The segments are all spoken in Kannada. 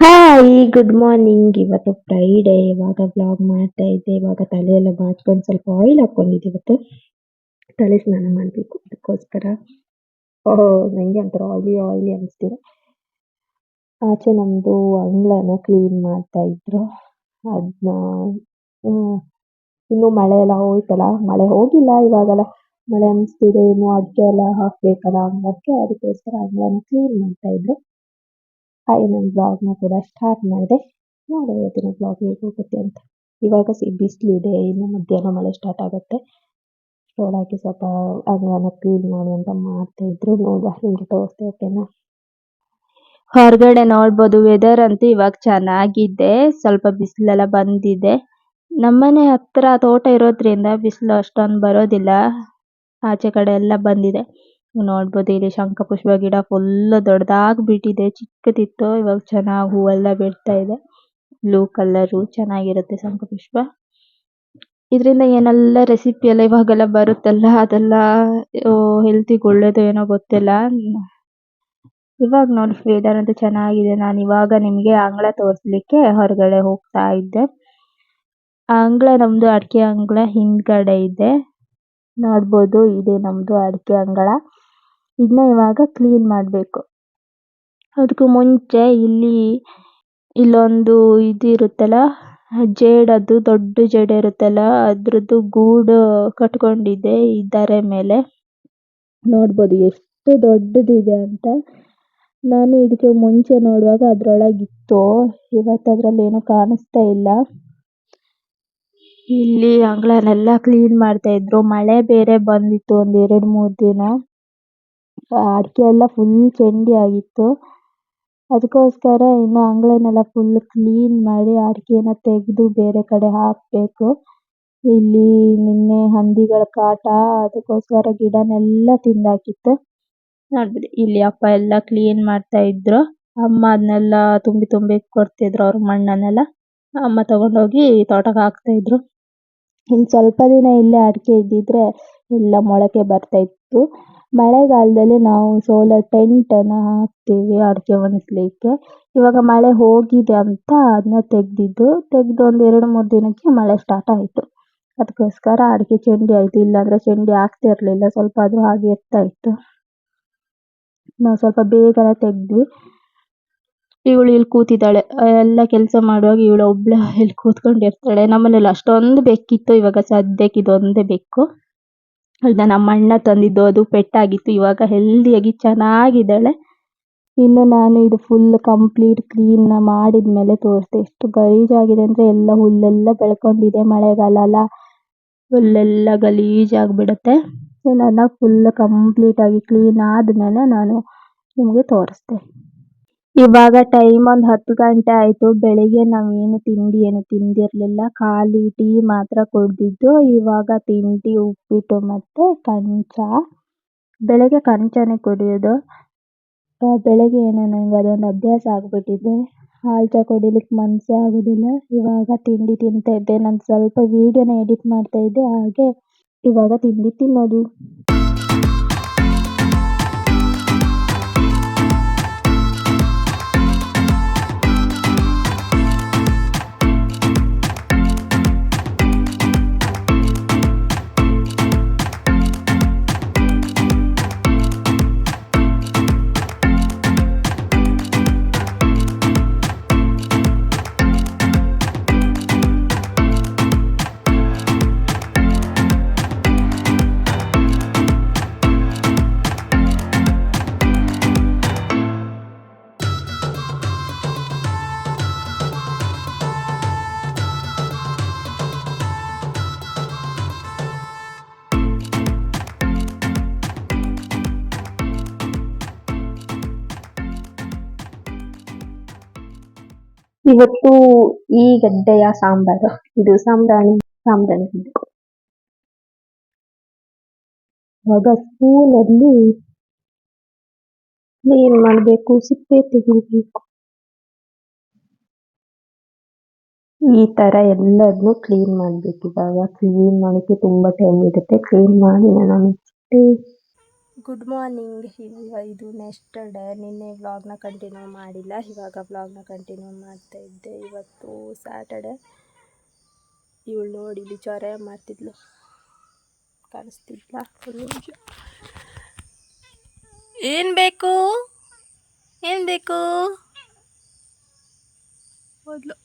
ಹಾಯ್ ಗುಡ್ ಮಾರ್ನಿಂಗ್ ಇವತ್ತು ಫ್ರೈಡೇ ಇವಾಗ ಬ್ಲಾಗ್ ಮಾಡ್ತಾ ಇದ್ದೆ. ಇವಾಗ ತಲೆ ಎಲ್ಲ ಬಾಚ್ಕೊಂಡು ಸ್ವಲ್ಪ ಆಯಿಲ್ ಹಾಕೊಂಡಿದ್ದೆ ಇವತ್ತು. ತಲೆ ಸ್ನಾನ ಮಾಡಬೇಕು. ಅದಕ್ಕೋಸ್ಕರ. ಓಹ್, ನಂಗೆ ಒಂಥರ ಆಯಿಲಿ ಆಯಿಲಿ ಅನಿಸ್ತಿದೆ. ಆಚೆ ನಮ್ಮದು ಅಂಗಳನ ಕ್ಲೀನ್ ಮಾಡ್ತಾ ಇದ್ರು. ಅದನ್ನ ಇನ್ನು ಮಳೆ ಎಲ್ಲ ಹೋಯ್ತಲ್ಲ? ಮಳೆ ಹೋಗಿಲ್ಲ ಇವಾಗೆಲ್ಲ. ಮಳೆ ಅನಿಸ್ತಿದೆ. ಇನ್ನು ಅಡಿಕೆ ಎಲ್ಲ ಹಾಕ್ಬೇಕಲ್ಲ ಅಂಗಳಕ್ಕೆ ಅದಕ್ಕೋಸ್ಕರ ಅಂಗಳನ ಕ್ಲೀನ್ ಮಾಡ್ತಾ ಇದ್ರು. ಹಾಯ್ ನನ್ನ ಬ್ಲಾಗ್ನ ಕೂಡ ಸ್ಟಾರ್ಟ್ ಮಾಡಿದೆ. ನೋಡುವ ಇವತ್ತಿನ ಬ್ಲಾಗ್ ಹೇಗೆ ಹೋಗುತ್ತೆ ಅಂತ. ಇವಾಗ ಸಿ ಬಿಸಿಲಿದೆ ಇನ್ನು ಮಧ್ಯಾಹ್ನ ಮಳೆ ಸ್ಟಾರ್ಟ್ ಆಗುತ್ತೆ. ಹಾಕಿ ಸ್ವಲ್ಪ ಅಂಗನ ಕ್ಲೀನ್ ಮಾಡು ಅಂತ ಮಾಡ್ತಾ ಇದ್ರು. ನೋಡುವ ನಿಮ್ಗೆ ತೋರಿಸ್ತಾ ಓಕೆನಾ ಹೊರಗಡೆ ನೋಡ್ಬೋದು ವೆದರ್ ಅಂತೂ ಇವಾಗ ಚೆನ್ನಾಗಿದೆ. ಸ್ವಲ್ಪ ಬಿಸಿಲೆಲ್ಲ ಬಂದಿದೆ. ನಮ್ಮನೆ ಹತ್ರ ತೋಟ ಇರೋದ್ರಿಂದ ಬಿಸಿಲು ಅಷ್ಟೊಂದು ಬರೋದಿಲ್ಲ. ಆಚೆ ಕಡೆ ಎಲ್ಲ ಬಂದಿದೆ. ನೋಡ್ಬೋದು, ಇಲ್ಲಿ ಶಂಖಪುಷ್ಪ ಗಿಡ ಫುಲ್ ದೊಡ್ಡದಾಗಿ ಬಿಟ್ಟಿದೆ, ಚಿಕ್ಕದಿತ್ತು, ಇವಾಗ ಚೆನ್ನಾಗಿ ಹೂವೆಲ್ಲ ಬಿಡ್ತಾ ಇದೆ. ಬ್ಲೂ ಕಲರ್ ಚೆನ್ನಾಗಿರುತ್ತೆ ಶಂಖಪುಷ್ಪ. ಇದರಿಂದ ಏನೆಲ್ಲ ರೆಸಿಪಿ ಎಲ್ಲ ಇವಾಗೆಲ್ಲ ಬರುತ್ತಲ್ಲ, ಅದೆಲ್ಲ ಹೆಲ್ತಿಗೆ ಒಳ್ಳೇದು ಏನೋ ಗೊತ್ತಿಲ್ಲ. ಇವಾಗ ನೋಡಿ ವೆದರ್ ಅಂತೂ ಚೆನ್ನಾಗಿದೆ. ನಾನು ಇವಾಗ ನಿಮಗೆ ಅಂಗಳ ತೋರಿಸ್ಲಿಕ್ಕೆ ಹೊರಗಡೆ ಹೋಗ್ತಾ ಇದ್ದೆ. ಅಂಗಳ ನಮ್ದು ಅಡಿಕೆ ಅಂಗಳ ಹಿಂದ್ಗಡೆ ಇದೆ. ನೋಡ್ಬೋದು, ಇದೆ ನಮ್ದು ಅಡಿಕೆ ಅಂಗಳ ಇದನ್ನ ಇವಾಗ ಕ್ಲೀನ್ ಮಾಡಬೇಕು. ಅದಕ್ಕೂ ಮುಂಚೆ ಇಲ್ಲಿ, ಇಲ್ಲೊಂದು ಇದು ಇರುತ್ತಲ್ಲ ಜೇಡದ್ದು ದೊಡ್ಡ ಜೇಡ ಇರುತ್ತಲ್ಲ, ಅದರದ್ದು ಗೂಡು ಕಟ್ಕೊಂಡಿದೆ ಈ ಮೇಲೆ. ನೋಡ್ಬೋದು ಎಷ್ಟು ದೊಡ್ಡದಿದೆ ಅಂತ. ನಾನು ಇದಕ್ಕೆ ಮುಂಚೆ ನೋಡುವಾಗ ಅದ್ರೊಳಗಿತ್ತು. ಇವತ್ತು ಅದ್ರಲ್ಲಿ ಏನು ಕಾಣಿಸ್ತಾ ಇಲ್ಲ. ಇಲ್ಲಿ ಅಂಗಳನೆಲ್ಲ ಕ್ಲೀನ್ ಮಾಡ್ತಾ ಇದ್ರು. ಮಳೆ ಬೇರೆ ಬಂದಿತ್ತು ಒಂದ್ ಎರಡ್ ಮೂರ್ ದಿನ. ಅಡಿಕೆ ಎಲ್ಲ ಫುಲ್ ಚೆಂಡಿ ಆಗಿತ್ತು. ಅದಕ್ಕೋಸ್ಕರ ಇನ್ನು ಅಂಗಳನೆಲ್ಲ ಫುಲ್ ಕ್ಲೀನ್ ಮಾಡಿ ಅಡಿಕೆನ ತೆಗೆದು ಬೇರೆ ಕಡೆ ಹಾಕಬೇಕು. ಇಲ್ಲಿ ನಿನ್ನೆ ಹಂದಿಗಳ ಕಾಟ, ಅದಕ್ಕೋಸ್ಕರ ಗಿಡನೆಲ್ಲ ತಿಂದಾಕಿತ್ತು. ನೋಡ್ಬಿಡಿ, ಇಲ್ಲಿ ಅಪ್ಪ ಎಲ್ಲ ಕ್ಲೀನ್ ಮಾಡ್ತಾ ಇದ್ರು. ಅಮ್ಮ ಅದನ್ನೆಲ್ಲ ತುಂಬಿ ತುಂಬಿ ಕೊಡ್ತಿದ್ರು ಅವ್ರ ಮಣ್ಣನ್ನೆಲ್ಲ. ಅಮ್ಮ ತಗೊಂಡೋಗಿ ತೋಟಕ್ಕೆ ಹಾಕ್ತಾ ಇದ್ರು. ಇನ್ನು ಸ್ವಲ್ಪ ದಿನ ಇಲ್ಲೇ ಅಡಿಕೆ ಇದ್ದಿದ್ರೆ ಎಲ್ಲ ಮೊಳಕೆ ಬರ್ತಾ ಇತ್ತು. ಮಳೆಗಾಲದಲ್ಲಿ ನಾವು ಸೋಲಾರ್ ಟೆಂಟ್ ಅನ್ನ ಹಾಕ್ತೀವಿ ಅಡಿಕೆ ಒಣಗ್ಸ್ಲಿಕ್ಕೆ. ಇವಾಗ ಮಳೆ ಹೋಗಿದೆ ಅಂತ ಅದನ್ನ ತೆಗೆದಿದ್ದು, ತೆಗ್ದು ಒಂದು ಎರಡು ಮೂರು ದಿನಕ್ಕೆ ಮಳೆ ಸ್ಟಾರ್ಟ್ ಆಯಿತು. ಅದಕ್ಕೋಸ್ಕರ ಅಡಿಕೆ ಚೆಂಡಿ ಆಯಿತು, ಇಲ್ಲಾಂದ್ರೆ ಚೆಂಡಿ ಇರಲಿಲ್ಲ, ಸ್ವಲ್ಪ ಆದ್ರೂ ಹಾಗೆ ಇರ್ತಾ ಇತ್ತು. ನಾವು ಸ್ವಲ್ಪ ಬೇಗನೆ ತೆಗೆದ್ವಿ. ಇವಳು ಇಲ್ಲಿ ಕೂತಿದ್ದಾಳೆ. ಎಲ್ಲ ಕೆಲಸ ಮಾಡುವಾಗ ಇವಳು ಒಬ್ಳೆ ಇಲ್ಲಿ ಕೂತ್ಕೊಂಡಿರ್ತಾಳೆ. ನಮ್ಮನೇಲಿ ಅಷ್ಟೊಂದು ಬೆಕ್ಕಿತ್ತು, ಇವಾಗ ಸದ್ಯಕ್ಕೆ ಇದೊಂದೇ ಬೆಕ್ಕು. ಅದನ್ನ ನಮ್ಮ ಅಣ್ಣ ತಂದಿದ್ದು ಅದು ಪೆಟ್ಟಾಗಿತ್ತು, ಇವಾಗ ಹೆಲ್ದಿಯಾಗಿ ಚೆನ್ನಾಗಿದ್ದಾಳೆ. ಇನ್ನು ನಾನು ಇದು ಫುಲ್ ಕಂಪ್ಲೀಟ್ ಕ್ಲೀನ್ ಮಾಡಿದ್ಮೇಲೆ ತೋರಿಸ್ದೆ, ಎಷ್ಟು ಗಲೀಜಾಗಿದೆ ಅಂದ್ರೆ ಎಲ್ಲ ಹುಲ್ಲೆಲ್ಲ ಬೆಳ್ಕೊಂಡಿದೆ ಮಳೆಗಾಲ ಅಲ್ಲ. ಹುಲ್ಲೆಲ್ಲ ಗಲೀಜಾಗ್ಬಿಡುತ್ತೆ. ನಾನು ಫುಲ್ ಕಂಪ್ಲೀಟ್ ಆಗಿ ಕ್ಲೀನ್ ಆದ್ಮೇಲೆ ನಾನು ನಿಮಗೆ ತೋರಿಸ್ದೆ. ಇವಾಗ ಟೈಮ್ ಒಂದು ಹತ್ತು ಗಂಟೆ ಆಯಿತು, ಬೆಳಿಗ್ಗೆ ನಾವೇನು ತಿಂಡಿ ಏನು ತಿಂದಿರಲಿಲ್ಲ. ಖಾಲಿ ಟೀ ಮಾತ್ರ ಕುಡಿದಿದ್ದು, ಇವಾಗ ತಿಂಡಿ, ಉಪ್ಪಿಟ್ಟು ಮತ್ತೆ ಕಂಚ. ಬೆಳಗ್ಗೆ ಕಂಚನೇ ಕುಡಿಯೋದು. ಬೆಳಗ್ಗೆ ಏನೋ ನನಗೆ ಅದೊಂದು ಅಭ್ಯಾಸ ಆಗಿಬಿಟ್ಟಿದೆ. ಹಾಲು ಚಹಾ ಕುಡಿಲಿಕ್ಕೆ ಮನಸ್ಸೇ ಆಗೋದಿಲ್ಲ. ಇವಾಗ ತಿಂಡಿ ತಿಂತಾ ಇದ್ದೆ. ನಾನು ಸ್ವಲ್ಪ ವೀಡಿಯೋನ ಎಡಿಟ್ ಮಾಡ್ತಾ ಇದ್ದೆ. ಹಾಗೆ ಇವಾಗ ತಿಂಡಿ ತಿನ್ನೋದು. ಇವತ್ತು ಈ ಗಡ್ಡೆಯ ಸಾಂಬಾರು. ಇದು ಸಾಂಬ್ರಾಣಿ ಸಾಂಬ್ರಾಣಿ ಆಗ ಸ್ಪೂನಲ್ಲಿ ಕ್ಲೀನ್ ಮಾಡಬೇಕು? ಸಿಪ್ಪೆ ತೆಗಿಬೇಕು. ಈ ತರ ಎಲ್ಲದನ್ನು ಕ್ಲೀನ್ ಮಾಡ್ಬೇಕು. ಇವಾಗ ಕ್ಲೀನ್ ಮಾಡಕ್ಕೆ ತುಂಬಾ ಟೈಮ್ ಇರುತ್ತೆ ಕ್ಲೀನ್ ಮಾಡಿ ನಾನು ಗುಡ್ ಮಾರ್ನಿಂಗ್ ಇದು ನೆಕ್ಸ್ಟ್ ಡೇ ನಿನ್ನೆ ವ್ಲಾಗ್ನ ಕಂಟಿನ್ಯೂ ಮಾಡಿಲ್ಲ. ಇವಾಗ ವ್ಲಾಗ್ನ ಕಂಟಿನ್ಯೂ ಮಾಡ್ತಾ ಇದ್ದೆ. ಇವತ್ತು ಸ್ಯಾಟರ್ಡೆ ಇವಳು ನೋಡಿ ಇಲ್ಲಿ ಚೊರೆ ಮಾಡ್ತಿದ್ಲು. ಕಾಣಿಸ್ತಿದ್ಲ? ಏನು ಬೇಕು? ಏನು ಬೇಕು? ಮೊದಲು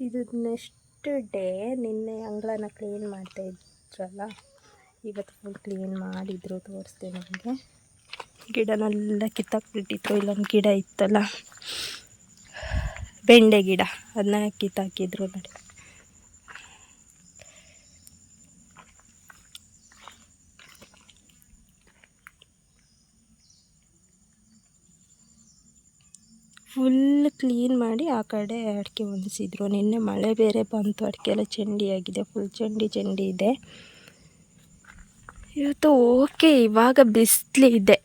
ಇದು ನೆಕ್ಸ್ಟ್ ಡೇ ನಿನ್ನೆ ಅಂಗಳನ ಕ್ಲೀನ್ ಮಾಡ್ತಾ ಇದ್ರಲ್ಲ, ಇವತ್ತು ಫುಲ್ ಕ್ಲೀನ್ ಮಾಡಿದ್ರು ತೋರಿಸ್ದೆ ನನಗೆ ಗಿಡನೆಲ್ಲ ಕಿತ್ತಾಕ್ಬಿಟ್ಟಿತ್ತು ಇಲ್ಲೊಂದು ಗಿಡ ಇತ್ತಲ್ಲ, ಬೆಂಡೆ ಗಿಡ ಅದನ್ನ ಕಿತ್ತಾಕಿದ್ರು ನೋಡಿ. ಫುಲ್ ಕ್ಲೀನ್ ಮಾಡಿ ಆ ಕಡೆ ಅಡಿಕೆ ಹೊಂದಿಸಿದ್ರು. ನಿನ್ನೆ ಮಳೆ ಬೇರೆ ಬಂತು ಅಡಿಕೆ ಎಲ್ಲ ಚೆಂಡಿ ಆಗಿದೆ ಫುಲ್ ಚಂಡಿ ಚಂಡಿ ಇದೆ. ಇವತ್ತು ಓಕೆ ಇವಾಗ ಬಿಸಿಲಿದೆ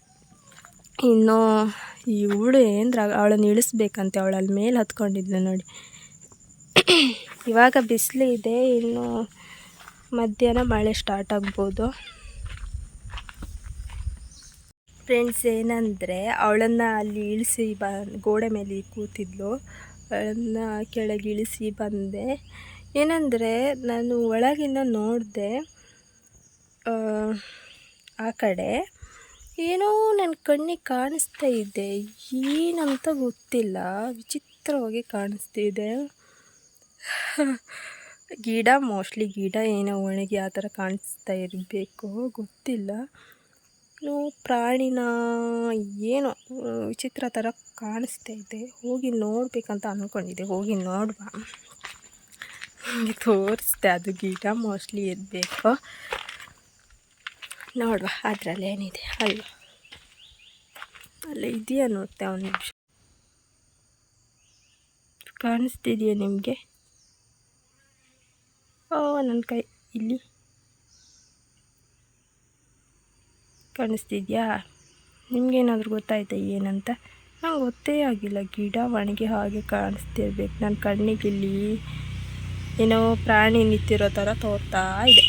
ಇನ್ನು ಇವಳು ಏನ್ರ ಅವಳನ್ನು ಇಳಿಸ್ಬೇಕಂತೆ ಅವಳು ಅಲ್ಲಿ ಮೇಲೆ ಹತ್ಕೊಂಡಿದ್ಲು ನೋಡಿ. ಇವಾಗ ಬಿಸಿಲಿದೆ ಇನ್ನು ಮಧ್ಯಾಹ್ನ ಮಳೆ ಸ್ಟಾರ್ಟ್ ಆಗ್ಬೋದು. ಫ್ರೆಂಡ್ಸ್ ಏನಂದರೆ, ಅವಳನ್ನು ಅಲ್ಲಿ ಇಳಿಸಿ ಬ, ಗೋಡೆ ಮೇಲೆ ಕೂತಿದ್ಲು. ಅವಳನ್ನು ಕೆಳಗೆ ಇಳಿಸಿ ಬಂದೆ. ಏನಂದರೆ, ನಾನು ಒಳಗಿಂದ ನೋಡಿದೆ, ಆ ಕಡೆ ಏನೋ ನನ್ನ ಕಣ್ಣಿಗೆ ಕಾಣಿಸ್ತಾ ಇದೆ. ಏನಂತ ಗೊತ್ತಿಲ್ಲ. ವಿಚಿತ್ರವಾಗಿ ಕಾಣಿಸ್ತಿದೆ ಗಿಡ, ಮೋಸ್ಟ್ಲಿ ಗಿಡ ಏನೋ ಒಣಗಿ ಆ ಥರ ಕಾಣಿಸ್ತಾ ಇರಬೇಕು. ಗೊತ್ತಿಲ್ಲ. ಏನೋ ಪ್ರಾಣಿನ ಏನೋ ವಿಚಿತ್ರ ಥರ ಕಾಣಿಸ್ತಾ ಇದೆ. ಹೋಗಿ ನೋಡಬೇಕಂತ ಅಂದ್ಕೊಂಡಿದ್ದೆ ಹೋಗಿ ನೋಡುವ. ತೋರಿಸ್ದೆ ಅದು ಗಿಡ, ಮೋಸ್ಟ್ಲಿ ಇರಬೇಕು ನೋಡುವ, ಅದರಲ್ಲಿ ಏನಿದೆ. ಅಲ್ಲ. ಅಲ್ಲ, ಇದೆಯಾ ನೋಡ್ತೆ ಒಂದು ನಿಮಿಷ. ಕಾಣಿಸ್ತಿದೆಯಾ ನಿಮಗೆ? ಓ ನನ್ನ ಕೈ, ಇಲ್ಲಿ. ಕಾಣಿಸ್ತಿದ್ಯಾ? ನಿಮಗೇನಾದರೂ ಗೊತ್ತಾಯ್ತಾ ಏನಂತ? ನಂಗೆ ಗೊತ್ತೇ ಆಗಿಲ್ಲ ಗಿಡ, ಒಣಗಿ ಹಾಗೆ ಕಾಣಿಸ್ತಿರ್ಬೇಕು. ನನ್ನ ಕಣ್ಣಿಗೆ ಇಲ್ಲಿ ಏನೋ ಪ್ರಾಣಿ ನಿಂತಿರೋ ಥರ ತೋರ್ತಾ ಇದೆ.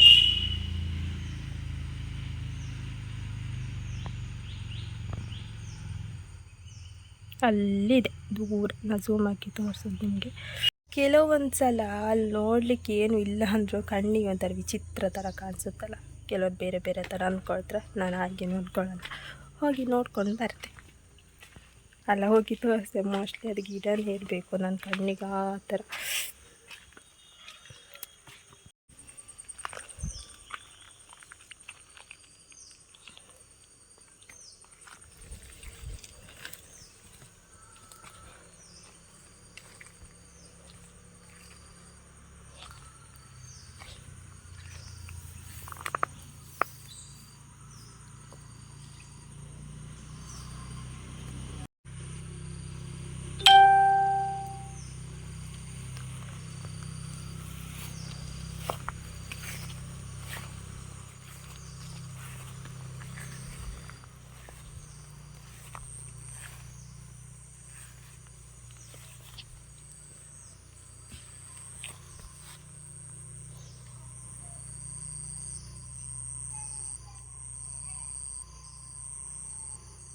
ಅಲ್ಲಿದೆ. ದೂರ ನಾ ಝೂಮ್ ಹಾಕಿ ತೋರಿಸೋದು ನಿಮಗೆ. ಕೆಲವೊಂದು ಸಲ ಅಲ್ಲಿ ನೋಡ್ಲಿಕ್ಕೆ ಏನು ಇಲ್ಲ ಅಂದರೂ ಕಣ್ಣಿಗೆ ಒಂಥರ ವಿಚಿತ್ರ ಥರ ಕಾಣಿಸುತ್ತಲ್ಲ. ಕೆಲವ್ರು ಬೇರೆ ಬೇರೆ ಥರ ಅಂದ್ಕೊಳ್ತಾರೆ, ನಾನು ಹಾಗೆ ನೋಡ್ಕೊಳ್ಳೋಣ ಹೋಗಿ ನೋಡ್ಕೊಂಡು ಬರ್ತೆ. ಅಲ್ಲ ಹೋಗಿ ತೋರಿಸ್ದೆ, ಮೋಸ್ಟ್ಲಿ ಅದು ಗಿಡ ಇರಬೇಕು ನನ್ನ ಕಣ್ಣಿಗೆ ಆ ಥರ.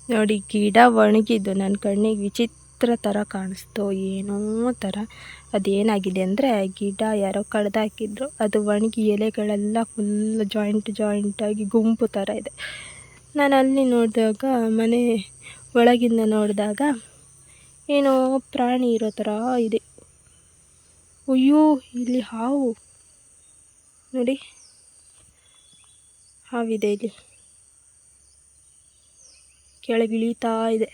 ನೋಡಿ, ಗಿಡ ಒಣಗಿದ್ದು ನನ್ನ ಕಣ್ಣಿಗೆ ವಿಚಿತ್ರ ಥರ ಕಾಣಿಸ್ತು. ಏನೋ ಥರ ಅದೇನಾಗಿದೆ ಅಂದರೆ, ಗಿಡ ಯಾರೋ ಕಡ್ದಾಕಿದ್ರು ಅದು ಒಣಗಿ ಎಲೆಗಳೆಲ್ಲ ಫುಲ್ ಜಾಯಿಂಟ್ ಜಾಯಿಂಟಾಗಿ ಗುಂಪು ಥರ ಇದೆ. ನಾನು ಅಲ್ಲಿ ನೋಡಿದಾಗ, ಮನೆ ಒಳಗಿಂದ ನೋಡಿದಾಗ, ಏನೋ ಪ್ರಾಣಿ ಇರೋ ಥರ ಇದೆ. ಅಯ್ಯೋ, ಇಲ್ಲಿ ಹಾವು. ನೋಡಿ, ಹಾವಿದೆ ಇಲ್ಲಿ. ಕೆಳಗಿಳಿತಾ ಇದೆ.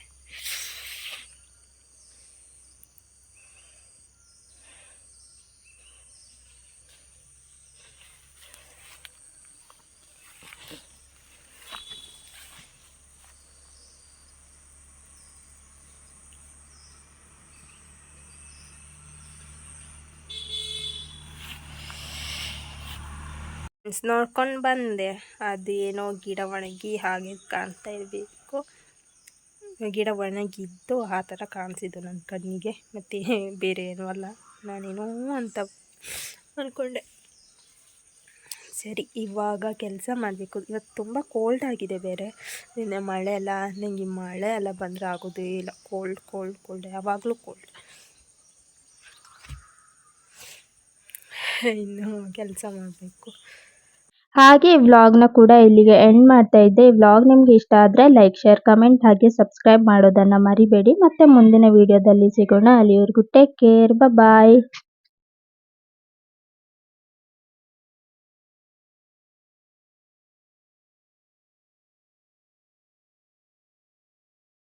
ನೋಡ್ಕೊಂಡು ಬಂದೆ. ಅದೇನೋ ಗಿಡ ಒಣಗಿ ಹಾಗೆ ಕಾಣ್ತಾ ಇರಬೇಕು ಗಿಡ ಒಣಗಿದ್ದು ಆ ಥರ ಕಾಣಿಸಿದ್ದು ನನ್ನ ಕಣ್ಣಿಗೆ. ಮತ್ತು ಬೇರೆ ಏನೂ ಅಲ್ಲ. ನಾನೇನೋ ಅಂತ ಅಂದ್ಕೊಂಡೆ ಸರಿ, ಇವಾಗ ಕೆಲಸ ಮಾಡಬೇಕು. ಇವತ್ತು ತುಂಬ ಕೋಲ್ಡ್ ಆಗಿದೆ ಬೇರೆ. ನಿನ್ನೆ ಮಳೆ ಎಲ್ಲ ನನಗೆ ಮಳೆ ಎಲ್ಲ ಬಂದರೆ ಆಗೋದೇ ಇಲ್ಲ. ಕೋಲ್ಡ್ ಕೋಲ್ಡ್ ಕೋಲ್ಡ್ ಯಾವಾಗಲೂ ಕೋಲ್ಡ್ ಇನ್ನು ಕೆಲಸ ಮಾಡಬೇಕು. ಹಾಗೆ ಈ ವ್ಲಾಗ್ನ ಕೂಡ ಇಲ್ಲಿಗೆ ಎಂಡ್ ಮಾಡ್ತಾ ಇದ್ದೆ. ಈ ವ್ಲಾಗ್ ನಿಮ್ಗೆ ಇಷ್ಟ ಆದರೆ ಲೈಕ್ ಶೇರ್ ಕಮೆಂಟ್ ಹಾಗೆ ಸಬ್ಸ್ಕ್ರೈಬ್ ಮಾಡೋದನ್ನು ಮರಿಬೇಡಿ. ಮತ್ತೆ ಮುಂದಿನ ವಿಡಿಯೋದಲ್ಲಿ ಸಿಗೋಣ. ಅಲ್ಲಿವರೆಗೂ ಟೇಕ್ ಕೇರ್ ಬಾಯ್